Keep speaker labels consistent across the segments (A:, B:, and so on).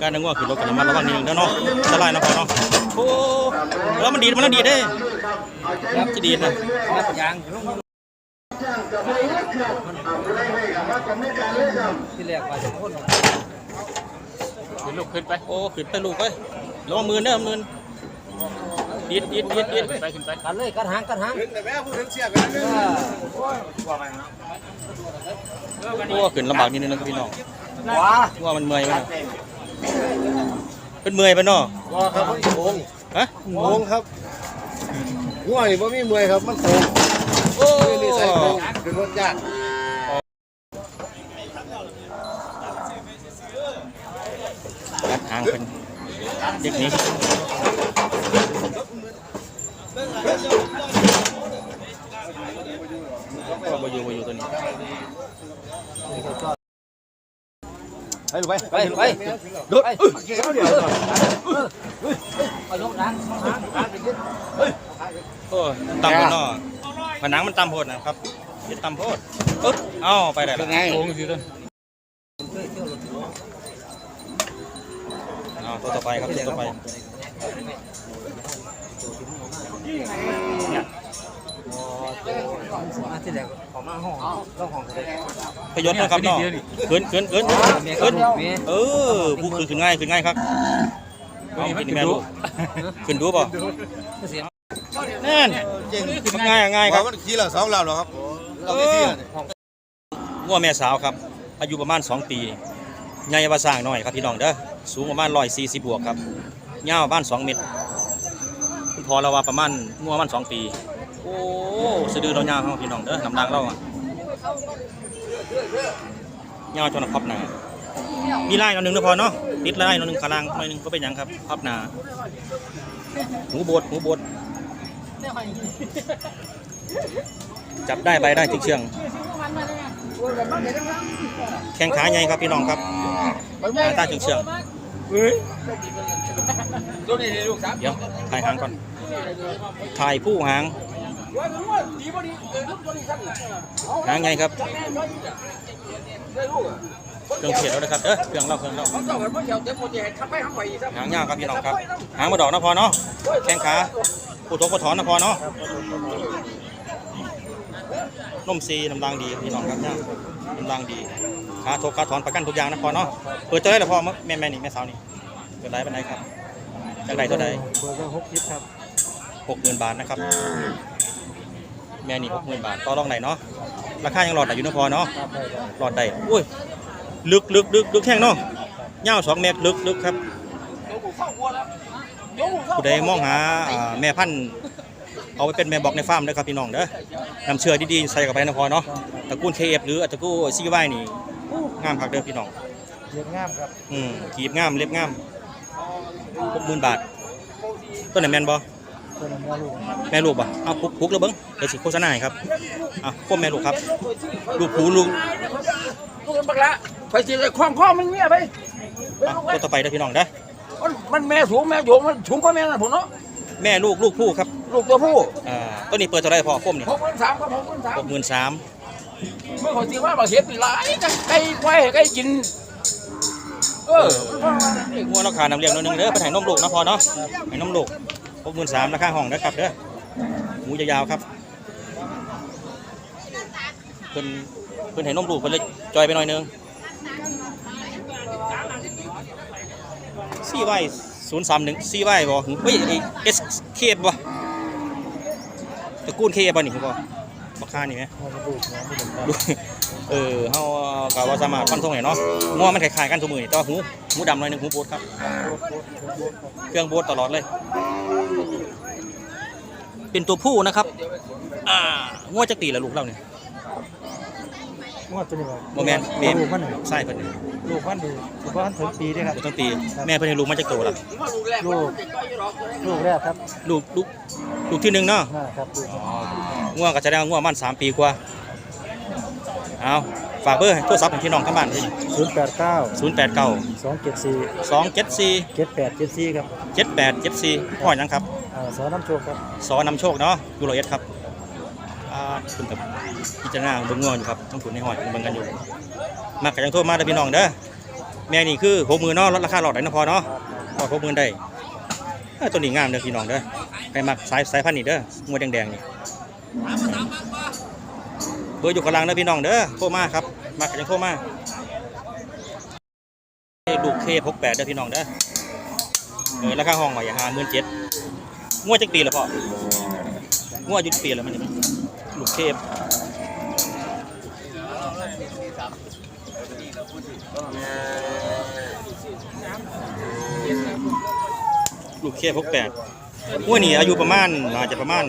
A: การนั่งง่วงขึ้นรถกันระมัดระวังนิดนึงเด้อเนาะอันตรายเนาะพ่อเนาะโอ้แล้วมันดีดมันดีดเด้ครับจะดีดนะ
B: นับยางที่แรกว่าจะพ่น
C: ขึ้นลูกขึ้นไป
A: โอ้ขึ้นไปลูกเอ้ยระวังมือเด้อมือดีดดีดดีดดีด
C: ขึ้นไปขึ้นไป
B: กันเลยกันหางกันหาง
A: โอ้ขึ้นลำบากนิดนึงนะครับพี่น้อง
B: ว้า
A: ว่ามันเมื่อยมั้ย เป็นเมื่อยไปเนาะ
D: ว่าครับมันโกง
A: ฮะ
D: โกงครับง่วงนี่บ่มีเมื่อยครับ มันโกง
A: โอ้
D: คือนี่ใส่โกงเป็นรถยาก
A: กัดหางเป็นเด็กนี้ก็บอยู่บอยู่ตัวนี้
D: ไปลูกไป
B: ไปไป
D: ดุด
B: เอายกดังหางหางไปขึ้น
A: โอ้ต่ำโพดเนาะผนังมันต่ำโพดนะครับเห็นต่ำโพดปึ๊บเอ้าไปได้แล้ว
C: โค้งสิต้น
A: เอาตัวต่อไปครับตัวต่อไป
B: มาที่แรกขอมาห้องต้องห้องเลย
A: พยศนะครับเนาะขึ้นขึ้นขึ้นขึ้นเออผู้ขึ้นขึ้นง่ายขึ้นง่ายครับเอาขึ้นแม่ลูกขึ้นดูป่ะ
B: เสียง
A: แน่นขึ้นง่ายง่ายครับ
D: มันขี่ละสองลำหรอครับ
A: เอองัวแม่สาวครับ อายุประมาณ 2 ปีใหญ่ประสร้างหน่อยครับพี่น้องเด้อสูงประมาณ140บวกครับยาวประมาณ2เมตรคุณพอเราว่าประมาณงัวประมาณ2ปี โอ้สะดือเรายาวครับพี่น้องเด้อน้ำดังเราอะยาวจนพับหนามีลายหนอยหนึงเด้อพอเนาะติดลายหนอยหนึงขาล่างหนอยหนึงก็เป็นหยังครับพับหนาหูโบดหูโบดจับได้ใบได้จิกเชืองแข้งขาใหญ่ครับพี่น้องครับหน้าตาเฉียงเฉียงเดี๋ยวถ่ายหางก่อนถ่ายผู้หาง หางไงครับเครื่องเขียนแล้วนะครับเออเครื่องเล่าเครื่องเล่าหางยาวครับพี่น้องครับ หางมาดอกนะพอเนาะแข้งขาปูทกปูถอนนะพอเนาะนมซีน้ำรางดีพี่น้องครับเนี่ยน้ำรางดีขาทกขาถอนประกันทุกอย่างนะพอเนาะเปิดตัวได้แล้วพอแม่แม่นี่แม่สาวนี่เปิดได้เป็นไงครับจากไหนตัวใด
D: เบอร์ก็หกสิบครับ
A: หกหมื่นบาทนะครับ แม่นี่หกหมื่นบาทต่อรองไหนเนาะราคายังหลอดได้อยู่นะพอเนาะหลอดได้อุ้ยลึกลึกลึกลึกแห้งเนาะยาวสองเมตรลึกลึกครับผู้ใดมองหาอ่าแม่พันธุ์เอาไปเป็นแม่บอกในฟาร์มนะครับพี่น้องเด้อนำเชื่อดีๆใส่กับไปนะพอเนาะตระกูลเคเอฟหรือตระกูลซีไวนี่งามคักเด้อพี่น้อง
D: เรียงงามครับ
A: อืมกีบงามเล็บงามหกหมื่นบาทต้นไหนแมนบอ
D: ตัวนั้นว่าลูก
A: แม่ลูกบ่เอาพุกพุกแล้วเบิ้งเดี๋ยวสิโฆษณาให้ครับอะโคมแม่ลูกครับลูกผูลูก
E: ลูกบักละไปสิเลยคล้องข้อมันเมียไป
A: อะตัวต่อไปเด้อพี่น้องเด้อ
E: มันมันแม่สูงแม่โยงมันสูงกว่าแม่นั่นผมเนาะ
A: แม่ลูกลูกผู้ครับ
E: ลูกตัวผู้
A: อ่าต้นนี้เปิดเท่าไหรพอโคมนี่
E: หกพันสามครับหกพันสาม
A: หกหมื่นสาม
E: เมื่อคนที่ว่าบาเสียปีหลายจะไก่ไว้ไก่กินเออ
A: งัวราคาน้ำเลี้ยงหนิดนึงเด้อไปถ่ายนมลูกนะพอเนาะให้นมลูก หกหมื่นสามราคาห้องนะครับเด้อหมูยาวๆครับเพิ่นเพิ่นให้นมลูกเพิ่นเลยจอยไปหน่อยนึงซีไวศูนย์สามหนึ่งซีไวบ่เฮ้ยเอสเคบ่ตระกูลเคบ่นี่คือบ่ราคานี่ไหมดูเออเฮากะว่าสามารถฟันธงได้เนาะงัวมันคล้ายๆกันทุกมือนี่แต่ว่าหูหูดำหน่อยหนึงหูโบดครับ เครื่องโบดตลอดเลย เป็นตัวผู้นะครับ อ่างัวจักตีละลูกเราเนี่ย
D: งวดตัวนี้ว่า
A: โมแมนแม่
D: ลูกมันน่ะ
A: ใช่เพิ่นนี่
D: ลูกมันดีลูกมันถึงปีเด้ครับ
A: บ่ต้องตี แม่เพิ่นให้ลูกมาจักโตละ
D: ลูกลูกแรกครับ
A: ลูกลูกลูกที่หนึ่งเนาะ
D: นะครับลูก
A: งัวก็จะได้งัวมันสามปีกว่า เอาฝากเบอร์ให้โทรศัพท์ของพี่น้องทั้งบ้านที่
D: ศูนย์แปดเก้า
A: ศูนย์แปดเก้า
D: สองเจ็ดสี่
A: สองเจ็ดสี่
D: เจ็ดแปดเจ็ดสี่ครับ
A: เจ็ดแปดเจ็ดสี่พ่อหยังครับ
D: อ่า สอน้ำโชคครับ
A: สอนำโชคเนาะยูโรเอสครับอ่าคุณกับพิจารณาเบิ่งงออยู่ครับทั้งผุนในหอยเบิ่งกันอยู่มากกับยังโทษมาเด้อพี่น้องเด้อแม่นี่คือหกหมื่นเนาะลดราคาหลอดได้นะพอเนาะพอหกหมื่นได้เอ้ยตัวนี้งามเด้อพี่น้องเด้อใครมักสายสายพันธุ์นี่เด้องวดแดงๆนี่เบอร์อยู่กลางเด้อพี่น้องเด้อโทรมาครับมากันยังโทรมาลูกเคพกแปดเด้อพี่น้องเด้อเออราคาห้องไว้อย่าหาหมื่นเจ็ด งวจักปีแล้วพ่องวอายุจักปีแล้วมันนี่ลูกเคพลูกเคพกแปดงวนี้อายุประมาณน่าจะประมาณ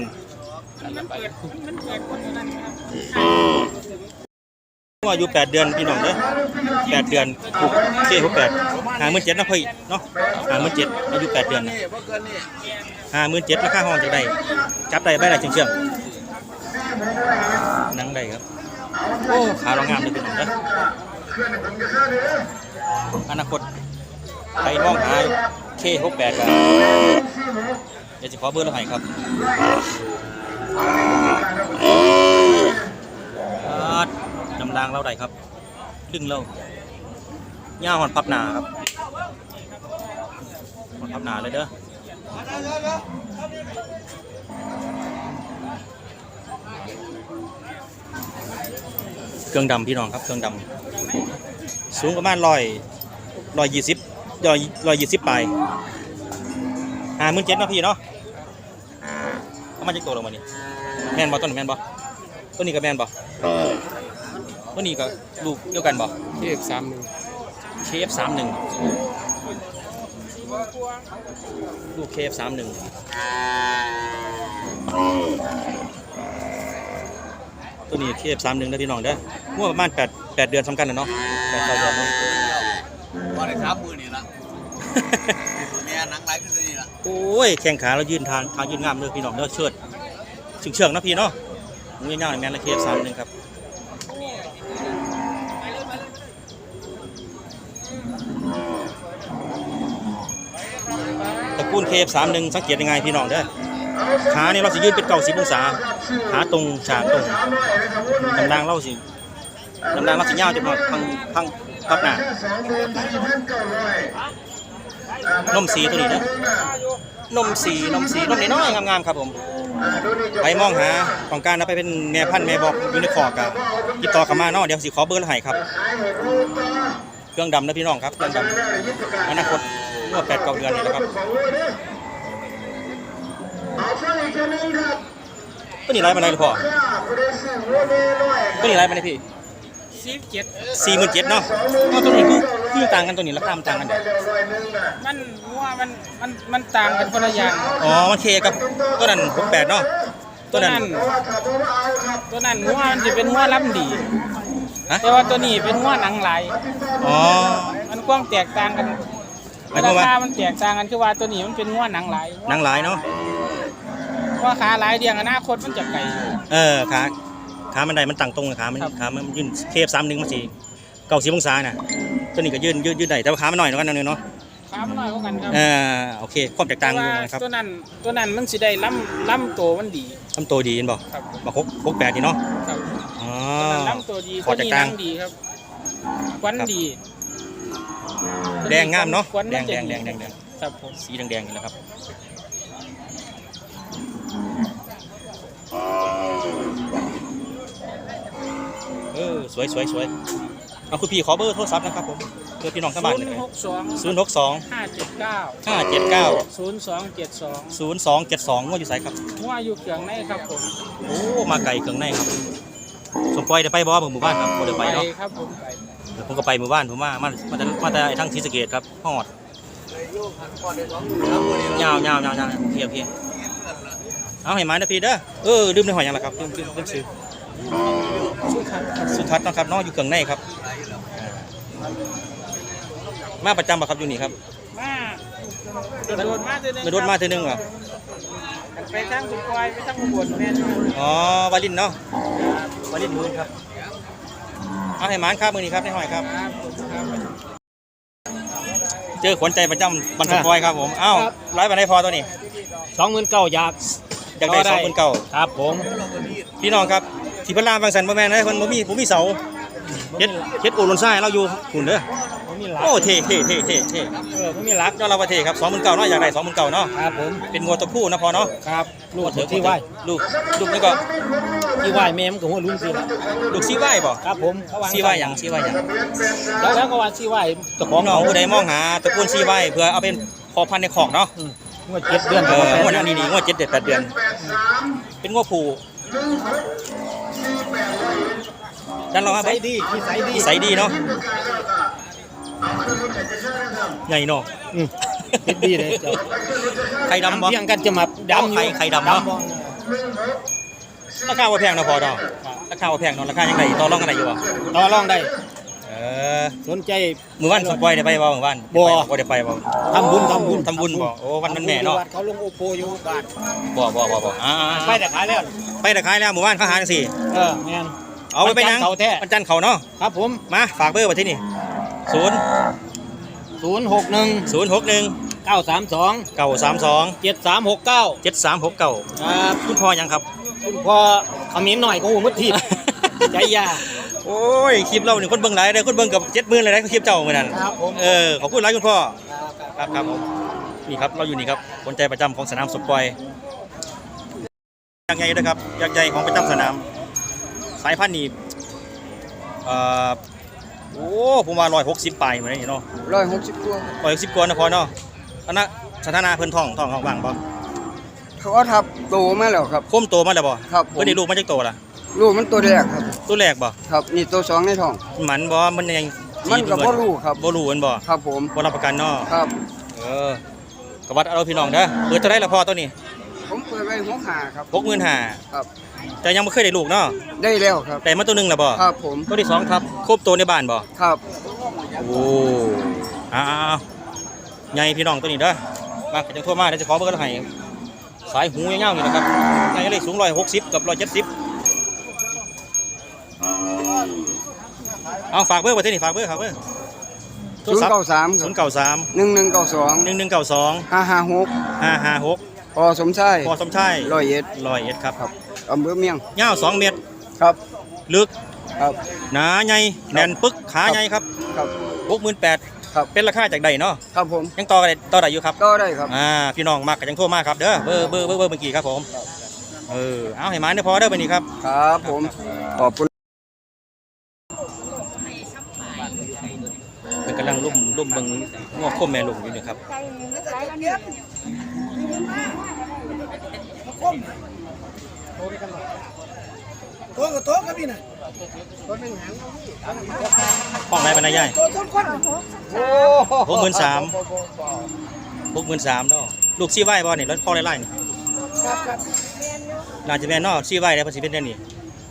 A: งวดอายุแปดเดือนพี่น้องเด้อแปดเดือนลูกเคพกแปด หาหมื่นเจ็ดนะพี่เนาะหาหมื่นเจ็ดอายุแปดเดือนนะหาหมื่นเจ็ดราคาห้องจากใดจับได้ใบได้เชียงเชียงๆนั่งได้ครับโอ้ขาเรางามเลยพี่น้องเด้ออนาคตไปมองหาเคหกแปดกันเดี๋ยวจะขอเบอร์เราให้ครับอาดำรางเราได้ครับดึงเราย่าหอนพับหนาครับ หอนพับหนาเลยเด้อเครื่องดำพี่น้องครับเครื่องดำสูงประมาณร้อยร้อยยี่สิบร้อยร้อยยี่สิบไปหาหมื่นเจ็ดเนาะพี่เนาะเอามาจากตัวลงมานี่แมนบอต้นนี้แมนบอต้นนี้ก็แมนบอต้นนี้ก็ลูกเดียวกันบอ
C: เทียบสามหนึ่ง
A: เคฟสามหนึ่ง ลูกเคฟสามหนึ่งตัวนี้เคฟสามหนึ่งนะพี่น้องเด้อเมื่อประมาณแปดแปดเดือนสำคัญนะเนาะแปดเก้าเดือนเนาะ
F: ว่าได้สามมือนี่ละแม่นังไหลขึ้นนี่ละ
A: โอ้ยแข้งขาเรายืนทางทางยืนงามเลยพี่น้องเด้อเชิดเชิงเชิงๆนะพี่เนาะมึงยาวๆในแมนละเคฟสามหนึ่งครับ ตระกูลเคฟสามหนึ่งสังเกตยังไงพี่น้องเด้อขาเนี่ยเราสิยืนเป็นเก่าสิบองศาขาตรงฉากตรงกำลังเราสิกำลังเราสิยาวจะมาพังพังพับหน้านมสีตัวนี้นะนมสีนมสีนมน้อยงามๆครับผมไปมองหาต้องการเอาไปเป็นแม่พันธุ์แม่บอกอยู่ในคอกะติดต่อเข้ามาเนาะเดี๋ยวสิขอเบอร์ล้วให้ครับ เครื่องดำนะพี่น้องครับ เครื่องดำอนาคตเมื่อแปดเก้าเดือนนี่แหละครับตัวนี้ไรมาไหนล่ะพ่อตัวนี้ไรมาไหนพี่
C: สิบเจ็ด
A: สี่หมื่นเจ็ดเนาะเอาตัวนี้คือคือต่างกันตัวนี้ราคามันต่างกันเด้อ
C: มันว่ามันมันมันต่างกันคนละอย่าง
A: อ๋อมันเคกับตัวนั้นหกแปดเนาะตัวนั้น
C: ตัวนั้นงัวมันจะเป็นงัวล้ำดี
A: ฮะ
C: แต่ว่าตัวนี้เป็นงัวหนังไหลาย
A: อ๋อ
C: มันกว้างแตกต่างกัน
A: หมายความว่า
C: ราคามันแตกต่างกันคือว่าตัวนี้มันเป็นงัวหนังไหลาย
A: หนังหลายเนาะ
C: ว่าขาหลายเดียงอนาคตมันจะไกล
A: เออขาขามันไดมันตั้งตรงเลยขามัน
C: ครับ
A: ขามันยืนเคฟสามหนึ่งมันสี่เก้าสิบองศาน่ะตัวนี้ก็ยืนยืนยืนได้แต่ว่าขามันหน่อยเนาะกันเนาะ
C: ขามันน้อยกว่ากันครับ
A: เออโอเคความแตกต่าง
C: แต่
A: อยู่
C: ว่า
A: นะครับ
C: ตัวนั้นตัวนั้นมันสิได้ล้ำล้ำโตวมันดี
A: ทำตัวดีเห็นบ่
C: ครับ
A: มาคกคกแปดนี่เนาะ
C: ครับ
A: อ๋อ
C: ตัวนั้นล้ำตัวดี
A: ขอ
C: ตัว
A: แตก
C: นี้
A: ต่า
C: ห
A: ง
C: นังดีครับควันดี
A: แดงงามเนาะ
C: ควัน
A: แด
C: มัน
A: ง
C: จะ
A: แดงแดงแดงแดง
C: ครับผม
A: สีแดงแดงนี่แหละครับเออสวยสวยสวยเอาคุณพี่ขอเบอร์โทรศัพท์นะครับผมเพื่อพี่น้องทั้งบ้าน
C: ศูนย์หกสอง
A: ศูนย์หกสอง
C: ห้าเจ็ดเก้า
A: ห้าเจ็ดเก้า
C: ศูนย์สองเจ็ดสอง
A: ศูนย์สองเจ็ดสองว่าอยู่ไสครับ
C: หัวอยู่เกืองในครับผม
A: โอ้มาไก่เครื่องในครับ สมปอยได้ไปบ่หมู่บ้านครับบ่ได้ไปเนาะ
C: ครับผมไป
A: เดี๋ยวผมก็ไปหมู่บ้านผมมามามาแต่มาแต่ไอ้ทั้งศรีสะเกดครับฮอดยาวยาวยาวยาวโอเคโอเคเอาให้มาเด้อพี่เด้อเออลืมในหอยยังล่ะครับลืมลืมลืมซื้อสุทัศน์เนาะครับเนาะอยู่เครื่องในครับอ่ามาประจำบ่ครับอยู่นี่ครับ
C: มาโดดมาเจอหนึ่ง
A: ไม่รถมาเทื่อนึงเหรอ
C: ไปทั้งสุกอยไปทั้งอุบลแม่นครับ
A: อ๋อวาลินเนาะวาลินมือครับเอาให้หมานครับมือนี้ครับในหอยครับ
C: ครับผมครับ
A: เจอขวัญใจประจำบันสปอยครับผมเอ้าร้อยบันไดพอตัวนี้
C: สองหมื่นเก้าอยาก
A: อยากได้
C: ก็ได้
A: สองคนเก่า
C: ครับผม
A: พี่น้องครับที่พระรามบางสันบ่แม่นนะเพิ่นบ่มีบ่มีเสา เฮ็ดเฮ็ดโอลนไส้เราอยู่คุณเด้อ
B: ผมมีหลัก
A: โอ้เท่เท่เท่เท่เท่
B: เออผมมีหลัก
A: ยอดเราประเทศครับสองหมื่นเก้าเนาะอยากได้สองหมื่นเก้าเนาะ
B: ครับผม
A: เป็นงัวตัวผู้นะพอเนาะ
B: ครับลูกที่ไหว
A: ลูกลูกนี่ก็
B: ที่ไหวแม่มันก็หัวรุ่นสิละ
A: ลูกซีไหวบ่
B: ครับผมเขาวาง
A: ซีไหวหยังซีไหวหยัง
B: แล้วแล้วก็ว่าซีไหวเจ้าข
A: ข
B: อ
A: องงน้องผู้ใดมองหาตระกูลซีไหวเพื่อเอาเป็นพอพันธุ์ในของเนาะ
B: งวดเจ็ดเดือน
A: เออ
B: แปด
A: งวด
B: เดื
A: อั
B: อน
A: นนี้นี่งวดเจ็ดเดือนแปดเดือน เป็นงวดผู้ ดันเราครับ
B: ใส่ดีที่ใส่ดี
A: ใสดีเนาะใหญ่เนาะ
B: อืมเฮ็ดดีเลยเจ้า
A: ไข่ดำบ่
B: เพียงกันจะมาดำอยู่
A: ไข่ไข่ดำเนาะ
B: บ่
A: ราคาว่าแพงเนาะพอเนาะราคาว่าแพงเนาะราคายังไงต่อรองกันได้อยู่บ่
B: ต่อรองได้
A: เออ
B: สนใจ
A: มือวันสปอยได้ไปบ่มือวัน
B: บ่
A: บ่ได้ไปบ่
B: ทำบุญทำบุญ
A: ทำบุญบ่โอ้วันมันแม่เนาะ
B: เขาลงโอโปอยู่บ้าน
A: บ่บ่บ่บ่อ่า
B: ไปแต่ขายแล้ว
A: ไปแต่ขายแล้วหมู่บ้านเขาหาจังซี่
B: เออแม่น
A: เอาไปไปยัง
B: วันจันทร์เขาแท้
A: วันจันทร์เขาเนาะ
B: ครับผม
A: มาฝากเบอร์ไว้ที่นี่ศูนย์
B: ศูนย์หกหนึ่ง
A: ศูนย์หกหนึ่ง
B: เก้าสามสอง
A: เก้าสามสอง
B: เจ็ดสามหกเก้า
A: เจ็ดสามหกเก้า
B: ครับ
A: คุณพ่อยังครับ
B: คุณพ่อขมิ้นหน่อยก็หูมุดทีบใจยา
A: โอ้ยคลิปเราเนี่ยคนเบิ่งหลายเลยคนเบิ่งกับเจ็ดหมื่นเลยนะคลิปเจ้าเหมือนนั้น
B: ครับผม
A: เออขอบคุณหลายคุณพ่อครับครับผมนี่ครับเราอยู่นี่ครับคนใจประจำของสนามสปอยยักษ์ใหญ่นะครับยักษ์ใหญ่ของประจำสนาม สายพันธุ์นี่เอ่อโอ้ผมว่าร้อยหกสิบปลายเหมือนนี่เนาะ
G: ร้อยหกสิบตัว
A: ร้อยหกสิบกว่านะพอเนาะอันนั้นสถานะเพิ่นท้องท้องท้องว่างบ่
G: เขาก็ทับโตมาแล้วครับ
A: โคมโตมาแล้วบ่
G: ครับผม
A: เพิ่นได้ลูกมาจากโตล่ะ
G: ลูกมันตัวแรกครับ
A: ตัวแรกบ่
G: ครับนี่ตัวสองในท้อง
A: หมันบ่มันยัง
G: มันก็บ่รู้ครับ
A: บ่รู้มันบ่
G: ครับผม
A: บ่รับประกันเนาะ
G: ครับ
A: เออก็วัดเอาพี่น้องเด้อเปิดเท่าไหร่ละพอตัวนี้
G: ผมเปิดไว้หกหาครับ
A: 65,000
G: ครับ
A: แต่ยังบ่เคยได้ลูกเนาะ
G: ได้แล้วครับ
A: ได้มาตัวหนึงแล้วบ่
G: ครับผม
A: ตัวที่สองครับครบตัวในบ้านบ่
G: ครับ
A: โอ้อ้าวๆใหญ่พี่น้องตัวนี้เด้อมาก็จังโทั่วมาเดี๋ยวจะขอเบอร์ให้สายหูยาวๆนี่นะครับในเลขสูง160กับ170เอาฝากเบอร์ไว้ที่นี่ฝากเบอร์ครับเบอร์
G: ศูนย์เก้าสามค
A: ศู
G: รับ
A: นย์เก้าสาม
G: หนึ่งหนึ่งเก้าสอง
A: หนึ่งหนึ่งเก้าสอง
G: ห้าห้าหก
A: ห้าห้าหก
G: พอสมชาย
A: พอสมชาย
G: ร้อยเอ็ด
A: ร้อยเอ็ดครับ
G: ครับ อำเภอเมียง
A: ยาวสองเมตร
G: ครับ
A: ลึก
G: ครับ
A: หนาใหญ่แน่นปึก ขาใหญ่ครับ
G: ครับ
A: หกหมื่นแปด
G: ครับ
A: เป็นราคาจากใดเนาะ
G: ครับผม
A: ยังต่อกันได้ต่อได้อยู่ครับ
G: ก็ได้ครับ
A: อ่า พี่น้องมากกันยังโทรมาครับ เด้อ เบอร์เบอร์เบอร์เบอร์เมื่อกี้ครับผม เออ เอาให้มาเด้อพอเด้อไปนี่ครับ
G: ครับผม ขอบคุณ
A: เป็นกำลังรุ่มรุ่มเบิ่งงวคมแม่ลุงอยู่นี่ครับ
H: โต๊ะกับโต๊ะครับพี่น่ะ
A: ห้องไหนบรรยาย
H: โต๊ะต้นก้น
A: หกหมื่นสามหกหมื่นสามเนาะลูกซีไว้บ่นี่รถพ่อไล่ไล่นี่
H: ครับครับ
A: น่าจะแม่นเนาะซีไว้ได้ภาษีเป็นเดือนนี่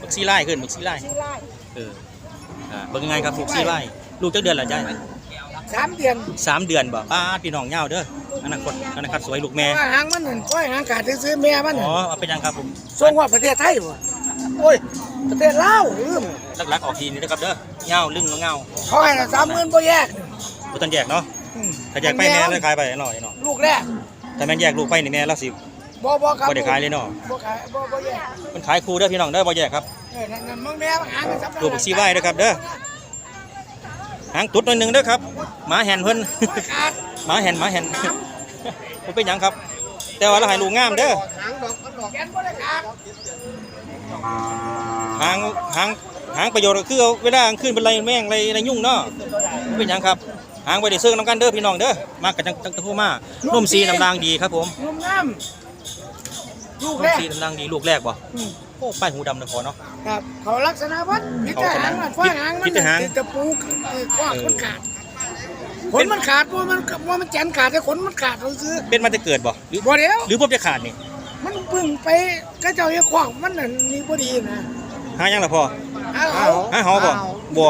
A: บักซีไล่ขึ้นบักซีไล่เอออ่าเบิ่งยังไงครับลูกซีไว้ลูกจักเดือนละจ้ะ
H: สามเดือน
A: สามเดือนบ่ป้าดพี่น้องยาวเด้ออนาคตอนาคตสวยลูกแม่
H: ว่าหางมันนั่นก้อยหางขาดซื้อแม่มัน
A: อ๋อเอาเป็นยังครับผม
H: ส่งว่าประเทศไทยวะโอ้ยประเทศลาวลืม
A: หลักๆออกทีนี่นะครับเด้อเงาลึงเงา
H: เขาให้ละสามหมื่นบ่แยก
A: บ่ต้องแยกเนาะ
H: อืม
A: ถ้าแยกไปแม่แล้วขายไปหน่อยเนาะ
H: ลูกแรก
A: ถ้าแม่นแยกลูกไปนี่แม่เราสิ
H: บ่บ่ครับ
A: บ่ได้ขายเลยเนาะ
H: บ่ขายบ่บ่แยก
A: มันขายคู่เด้อพี่น้องเด้อบ่แยกครับ
H: เออนั่นนั่นมึงแม่หางกันสำ
A: ลูกบักซีไว้เด้อครับเด้อ หางตุดหน่อยหนึงเด้อครับหมาแห่นเพิ่น
H: ขาด
A: หมาแห่นหมาแห่นบ่เป็นหยังครับ แต่ว่าเราให้ลูกงามเด้อ
H: หางดอกมันดอกแกนบ่ได้ขาด
A: หางหางหางประโยชน์ก็คือเอาเวลากลางคืนเป็นไรแม่งไรไรยุ่งเนาะบ่เป็นหยังครับหางไปได้เซิงนํกันเด้อพี่น้องเด้อมากันจังจังตะพูมานุ่มสีน้ำรางดีครับผม
H: นุ่มงามลูก
A: นุ่
H: แร
A: ม
H: ก
A: สีน้ำรางดีลูกแรกบ่
H: อืม
A: โอ้ป้ายหูดำนะพอเนาะ
H: ครับเขาลักษณะวัดพิจารณามันฟ้าหางมัน
A: พิจารณา
H: ติดตะปูคือคว้างมันขาดขนมันขาดว่ามันว่ามันแจนขาดแต่ขนมันขาดเราซื้อ
A: เป็นมาแต่เกิดบ่หรือ
H: บ่เดียว
A: หรือพวกจะขาดนี่
H: มันเพึ่งไปก็เจ้าเหี้ยขวางมันน่ะนี่บ่ดีนะ
A: หายังล่ะพอ
H: เอาเอา
A: หาเฮาบ่บ่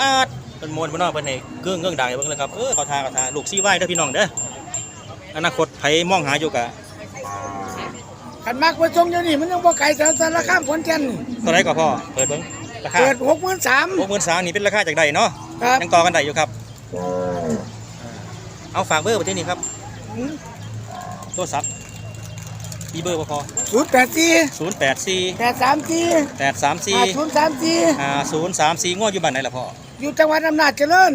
A: อาดเป็นมวนบ่เนาะเพิ่นให้เกื้องเกื้องดังให้เบิ่งเลยครับเออเขาทาเขาทาลูกซีไว้เด้อพี่น้องเด้ออนาคตไผมองหาอยู่กะ
H: ขันมากไปทรงเดี๋ยวนี้มันยังบ่ไกลสารสารข้ามขอนแก่นนี่
A: เท่าไหร่ก็พอเปิดเบิ่งราคา
H: เปิดหกหมื่นสาม
A: 63,000นี่เป็นราคาจากใดเนาะ
H: ครับ
A: ยังต่อกันได้อยู่ครับเอาฝากเบอร์ไปที่นี่ครับโทรศัพท์มีเบอร์บ่พอ
H: ศูนย์แปดสี่
A: ศูนย์แปดสี่
H: แปดสามสี่
A: แปดสามสี่
H: ห้าศูนย์สามสี่
A: อ่าศูนย์สามสี่งวดอยู่บ้านไหนล่ะพ่อ
H: อยู่จังหวัดอำนาจเจริญ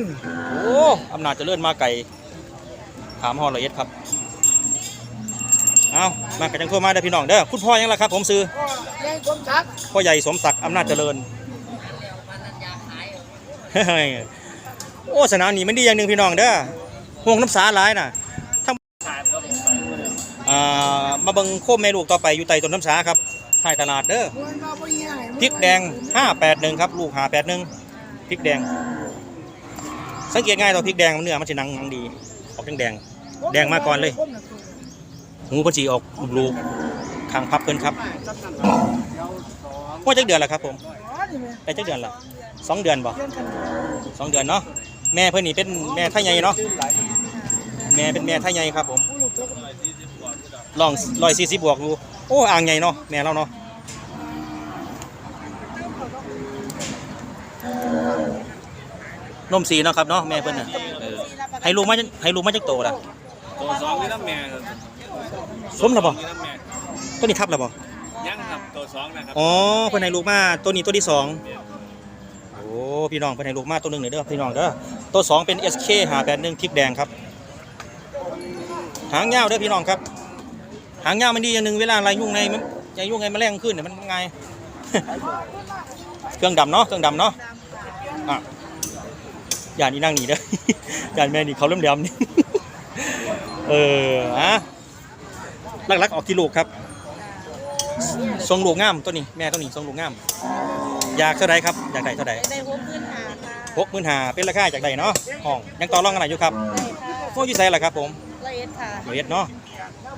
A: โอ้อำนาจเจริญมาไก่ถามฮอดละเอียดครับ เอามากันจังทั่วมาเด้อพี่น้องเด้อคุณพ่อยังล่ะครับ ผมซื้อ
H: ก็ยังสมศักดิ์
A: พ่อใหญ่สมศักดิ์อำนาจเจริญเฮ้ยโอ้สนามนี้มันดีอย่างหนึ่งพี่น้องเด้อห่วงน้ำสาหลายน่ะทั้งอ่ามาเบิ่งโคมแม่ลูกต่อไปอยู่ใต้ต้นน้ำสาครับท้ายตลาดเด้อ
H: มวยมาบ่ใหญ่
A: พริกแดง 581 ครับ ลูก 581พริกแดง สังเกตง่ายต่อพริกแดงเนื้อมันจะหนังหนังดี ออกแดงๆแดงมาก่อนเลย หูเพิ่นสีออกลูกคางพับเพิ่นครับว่าจักเดือนละครับผมได้จักเดือนละสองเดือนบ่สองเดือนเนาะแม่เพิ่นนี่เป็นแม่ไทยใหญ่เนาะแม่เป็นแม่ไทยใหญ่ครับผมลองร้อยสี่สิบบวกดูโอ้อ่างใหญ่เนาะแม่เราเนาะนมสีเนาะครับเนาะแม่เพิ่นน่ะให้ลูกมาให้ลูกมาจักโตล่ะ
F: ตัวสองนี่น้ำแม่
A: สมแล้วบ่
F: นี่น้ำแม่
A: ตัวนี้ทับแล้วบ่
F: ยังครับตัวสองนะครับ
A: อ๋อเพิ่นให้ลูกมาตัวนี้ตัวที่สองโอ้พี่น้องเพิ่นให้ลูกมาตัวหนึงนี่เด้อพี่น้องเด้อตัวสองเป็น SK 581พริกแดงครับหางยาวเด้อพี่น้องครับ หางยาวมันดีอย่างหนึ่งเวลาอะไรยุ่งในมันใจยุ่งในแมลงขึ้นเนี่ยมันง่ายเครื่องดำเนาะเครื่องดำเนาะอะอย่านี่นั่งหนีเด้ออย่าแม่นี่เขาเริ่มดำนี่เอออะ ลักๆออกที่ลูกครับทรงลูกงามตัวนี้แม่ตัวนี้ทรงลูกงาม อยากเท่าไรครับอยากได้เท่าไร
I: ได้หกพื้นหาค่ะ
A: หกหมื่นหาเป็นราคาจากใดเนาะห้องยังต่อรองกันไหนอยู่ครับ
I: ได้ค่ะ
A: โอ้ยใส่ละครับผม
I: ละเอียดค่ะ
A: ละเอียดเนาะ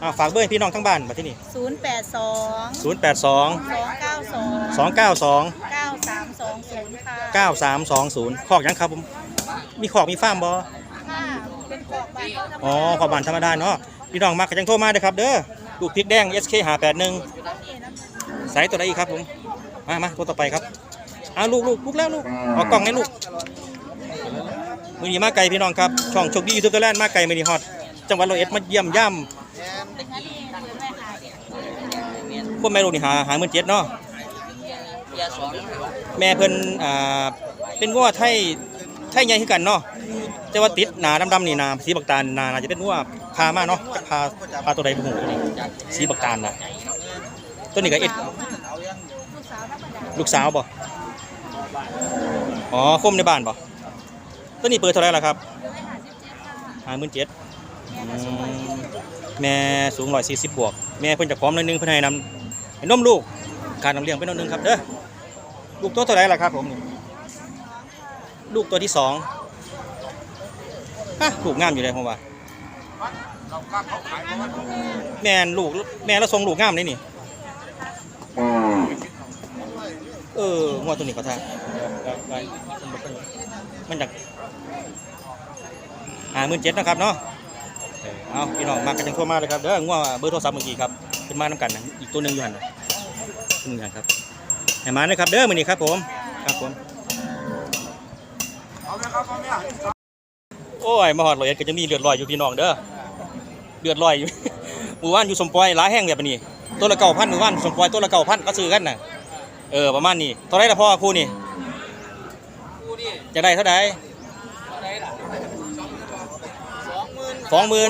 A: อ่าฝากเบอร์ให้พี่น้องทั้งบ้านมาที่นี่
I: ศูนย์แปดสอง
A: ศูนย์แปดสอง
I: สองเก้าสอง
A: สองเก้าสอง
I: เก้าสามสองศูนย์ค่ะ
A: เก้าสามสองศูนย์คอกยังครับผม มีคอกมีฟาร์มบ่
I: ค่ะเป็นกรอกใบเขาทำ
A: อ๋อขอบ้านธรรมดาเนาะพี่น้องมากก็ยังโทรมาเด้อครับเด้อ ลูกพริกแดง SK หาแปดหนึ่งสายตัวใดอีกครับผม มามาตัวต่อไปครับอ่าลูกลูกลูกแล้วลูกเออกกล่องให้ลูกมือนีมาไกลพี่น้องครับ ช่องโชคดียูทูบเบอร์แลนด์มาไกลมือนีฮอต จังหวัดร้อยเอ็ดมาเยี่ยมย่ำพวกแม่ลูกนี่หาหาเมื่อเจ็ดเนาะแม่เพิ่นอ่าเป็นวัวไทย ไทยใหญ่คือกันเนาะแต่ว่าติดหนาดำๆนี่หนาสีบักตาลหนาน่าจะเป็นวัวพามาเนาะพาพาตัวใดบุ้งสีบักตาลนะตัวนี้ก็เอ็ดลูกสาวบ่อ๋อคมในบ้านบ่ตัวนี้เปิดเท่าไหรล่ะครับห้าหมื่นเจ็ดแม่สูงร้อยสี่สิบบวก แม่เพิ่นจะพร้อมนิดนึงเพิ่นให้นำนมลูกการนำเลี้ยงเป็นนมนึงครับเด้อลูกตัวเท่าไหรล่ะครับผมนี่ ลูกตัวที่สองฮะลูกงามอยู่เลยผมว่าแม่นลูกแม่แล้วทรงลูกงามเลยนี่เอองวดตัวนี้ก็ท่ามันจากหาหมื่นเจ็ดนะครับเนาะเอาพี่น้องมากันจังทั่วมาเลยครับเด้องวเบอร์โทรศัพท์เมื่อกี้ครับขึ้นมาน้ำกันนะอีกตัวหนึ่งอยู่หันนะหนึ่งอย่างครับให้มาเลยครับเด้อมือนี้ครับผมครับผม โอ้ยมาหอดลอยเอ็ดก็จะมีเลือดลอยอยู่พี่น้องเด้อเลือดลอยอยู่หมู่บ้านอยู่สมปอยหลายแห้งแบบนี้ตัวละเก้าพันหมู่บ้านสมปอยตัวละเก้าพันก็ซื้อกันน่ะเออประมาณนี้เท่าไรละพ่อครูนี่จะได้เท่าไหร่สองหมื่น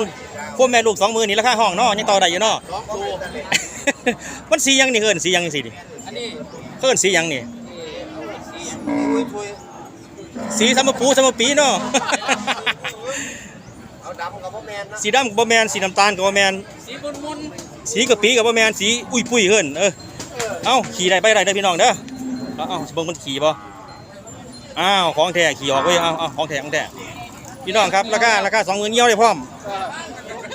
A: พวกแม่ลูกสองหมื่นนี่ราคาห้องเนาะยังต่อได้อยู่เนาะมันสีหยังนี่เอิ้นสีหยังสิดิเอิ้นสีหยังนี่ สีสามปูสามปีเนาะ
G: เอาดำกับพ่อแมนนะ
A: สีดำกับบ่แมนสีน้ำตาลกับบ่แมน
F: สีมุนมุน
A: สีกะปิกับบ่แมนสีอุ้ยปุ้ยเฮินเออเอ้าขี่ได้ไปได้เด้อพี่น้องเด้อเอาเอ้าสิเบิ่งมันขี่บ่อ้าวของแท้ขี่ออกเว้ยเอาเอาของแท้ของแท้พี่น้องครับราคาราคาสองหมื่นเงี้ยวได้พร้อม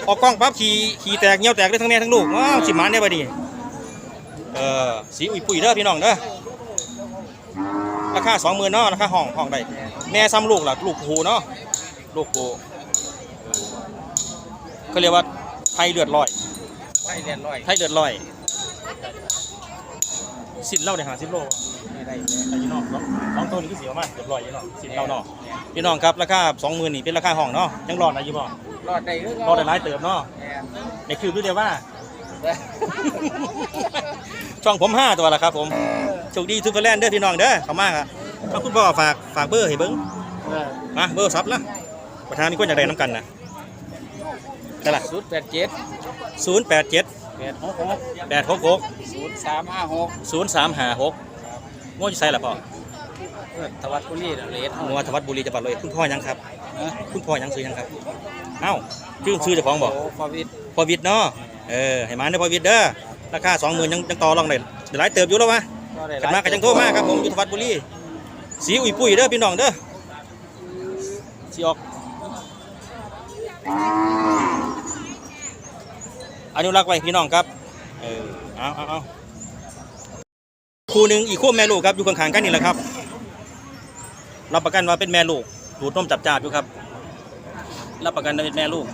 A: ออกกล้องปั๊บขี่ขี่แตกเงี้ยวแตกได้ทั้งแม่ทั้งลูกว้าวสิหมันได้บ่ดีเออสีอุ้ยปุ้ยเด้อพี่น้องเด้อ ราคาสองหมื่นเนาะราคาห้องห้องได้แม่ซ้ำลูกล่ะลูกผูเนาะลูกผูเขาเรียกว่าไทยเลือดลอย
F: ไข่เรียนร้อย
A: ไทยเดือดร้อยสินเหล่าเนี่ยหาสิบโลได้ได้ยี่น้องเนาะสองตัวนี้ก็เสียมากเดือดร้อยยี่น้องสินเหล่าเนาะพี่น้องครับราคาสองหมื่นนี่เป็นราคาห้องเนาะยังรอดนะยี่บ่
F: รอดได้หรือ
A: รอดได้หลายเติมเนาะในคือรู้เดียวว่า ช่องผมห้าตัวละครับ ผมโชคดีทุกคนแลนด์เด้อพี่น้องเด้อขอบมากอะขอบคุณพ่อฝากฝากเบอร์ให้เบิ้งมาเบอร์ซับละประธานมีคนอยากได้น้ำกันนะได้ละ
B: ศูนย์แปดเจ็ด
A: ศูนย์แปดเจ็ด
B: แปดหกหก
A: แปดหกหก
B: ศูนย์สามห้าหก
A: ศูนย์สามห้าหกงวดจะใส่ละพ่อ
B: ทวัดกุลีเลส
A: งวดธวัฒบุรีจังหวัดเลยคุณพ่อยังครับ คุณพ่อยังซื้อยังครับ เอ้าชื่อชื่อเจ้าของบอก
B: โอ้ฟาวิท
A: พอวิทย์เนาะ เออให้มาเด้อพอวิทย์เด้อราคาสองหมื่นยังยังต่อรองได้เดี๋ยวหลายเติบอยู่แล้ววะ
B: ก็ได้
A: กันมากันจังโทรมาครับผมอยุทธวัฒน์บุรีสีอุ้ยปุ้ยเด้อพี่น้องเด้อสีออกอนุรักษ์ไว้พี่น้องครับเออเอาเอาเอาคู่หนึ่งอีกคู่แม่ลูกครับอยู่ข้างๆกันนี่แหละครับรับประกันว่าเป็นแม่ลูกดูดนมจับจาบอยู่ครับรับประกันว่าเป็นแม่ลูก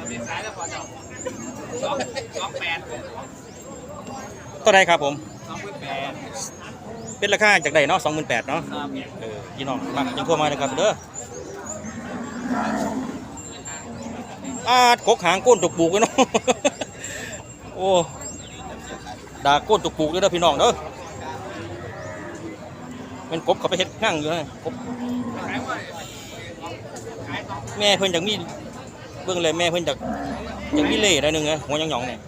A: ตัวใดครับผมเป็นราคาจากใดเนาะสองหมื่นแปดเนาะเออพี่น้องมายังโทรมาเลยครับเด้ออาดกกหางก้นตกปูกเลยเนาะโอ้ดาก้นตกปูกเลยเด้อพี่น้องเด้อเป็นกบเขาไปเฮ็ดง่างอยู่นะกบแม่เพิ่นจากมีเบิ่งเลยแม่เพิ่นจากจากมีเล่ได้หนึ่งไงหัวหยองๆเนี่ย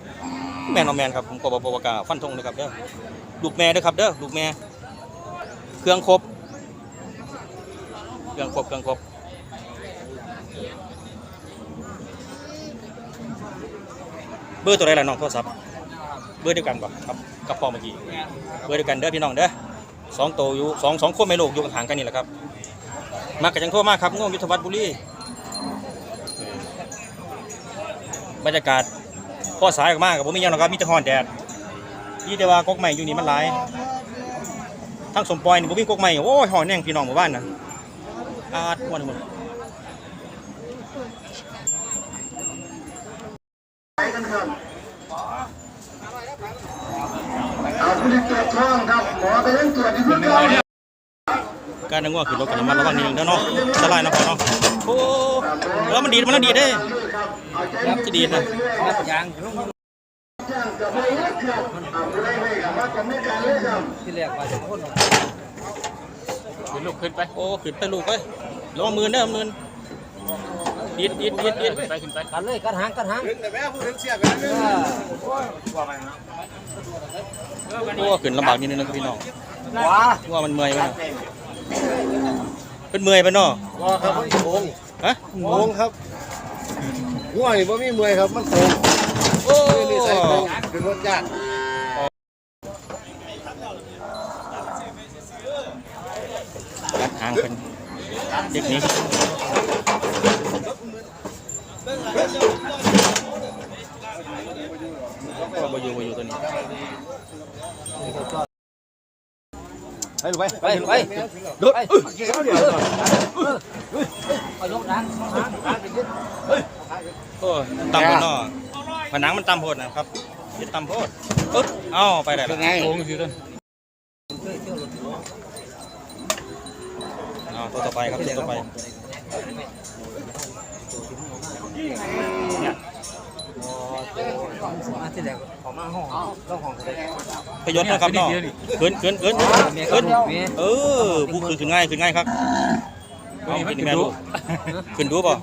A: แม่นอแมนครับผมก็บอกบอกกาฟันธงเลยครับเด้อลูกแม่ด้ครับเด้อลูกแม่เครื่องครบเครื่องครบเครื่องครบเบอร์ตัวไหนล่ะน้องโทรศัพท์เบอร์เดียวกันป่ะครับกับพ่อเมื่อกี้เบอร์เดียวกันเด้อพี่น้องเด้อสองโตอยู่สองสองคนไม่ลูกอยู่ข้างกันนี่แหละครับมากับจังโทรมากครับง่วงยุทธวัฒน์บุรี บรรยากาศพ่อสายออกมากกับผมมีหยังหรอกครับมีแต่ฮ้อนแดดนี่แต่ว่ากกใหม่อยู่นี่มันหลายทั้งสมปอยนี่บ่มีกกใหม่โอ้ยหอนแน่งพี่น้องหมู่บ้านน่ะอาดม่วนหมด
F: เอาผู้ที่เกี่ยวข้องครับหมอไปเล่นตรวจที่เพื่อนเรา
A: การนั่งว่าขึ้นรถกันระมัดระวังนิดนึงเด้อเนาะอันตรายนะพ่อเนาะ โอ้แล้วมันดีดมันแล้วดีดเด้ครับจะดีดนะ
B: รับยาง
F: กับไปเล็กครับเอาผู้ใดให้กับว่าจะไม่การเล่นครับ
B: ที่แรกว่าจะพ่นขึ้นลูกขึ้นไป
A: โอ้ขึ้นไปลูกไประวังมือเด้อมือดีดดีดดีดดีด
B: ไปขึ้นไปกันเลยกันหางกันหาง
F: แต่แม่พูดถึงเสียกันนึง
A: โอ้ขึ้นลำบากนิดนึงนะพี่น้อง
B: ว้า
A: ว่ามันเมื่อยไปเนาะ เป็นเมื่อยไปเนาะ
F: ว่าครับมันโกง
A: ฮะ
F: โกงครับหัวนี่บ่มีเมื่อยครับมันโกง
A: โอ้
F: นี่ใส่โกงเป็นรถยาก
A: รัดหางเป็นเด็กนี้ก็บอยู่บอยู่ตัวนี้
B: ไปไปไปดูไปไปยกดัง
A: โอ้ตำโพดเนาะผนังมันตำโพดนะครับเดี๋ยวตำโพดปึ๊บเอ้าไปได้แล้ว
B: โค้งสิต้น
A: เอาตัวต่อไปครับตัวต่อไป
B: มาที่แรกขอมาห้องต้องห้องเลย
A: พยศนะครับเนาะเกินเกินเกินเกินเออผู้คือขึ้นง่ายขึ้นง่ายครับเอาขึ้นแม่ลูกขึ้นดูป่ะ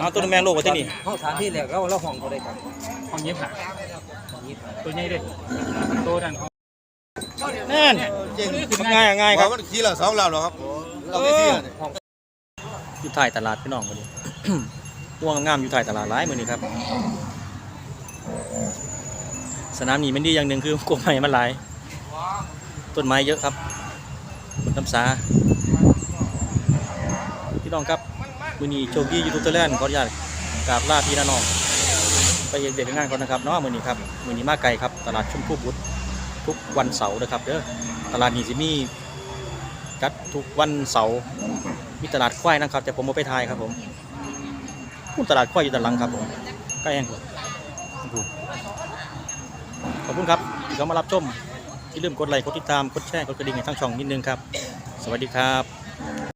A: เอาตัวแม่ลูกไว้ที่นี่
B: ห้องฐานที่แรกเราเราห้องก็ได้กัน
J: ห้องเย็บหาตัวใหญ่เด้ตัวดันของ
A: แน่นง่ายง่ายครับ
F: มันขี่ละสองลำหรอครับเราไม่
A: เอ
F: เสี
A: อยอยู่ถ่ายตลาดพี่น้องมาดิ่วงงามอยู่ถ่ายตลาดร้ายมือนี้ครับ สนามนี้มันดีอย่างหนึ่งคือกลมไม้มันหลาย ต้นไม้เยอะครับบนน้ำสาพี่น้องครับมือนี้โชคดียูทูบเตอร์แลนขออนุญาตกราบลาพี่น้องไปเย็นเด็กงานก่อนนะครับเนาะมือนี้ครับมือนี้มาไกลครับ ตลาดชุมพู่บุตรทุกวันเสาร์นะครับเด้อตลาดนี้จะมีจัดทุกวันเสาร์มีตลาดควายนะครับ แต่ผมไม่ไปทายครับผม ตลาดควายอยู่ด้านหลังครับผมใกล้แห้งขอบคุณครับที่เขามารับชมอย่าลืมกดไลค์กดติดตามกดแชร์กดกระดิ่งให้ทั้งช่องนิดนึงครับ สวัสดีครับ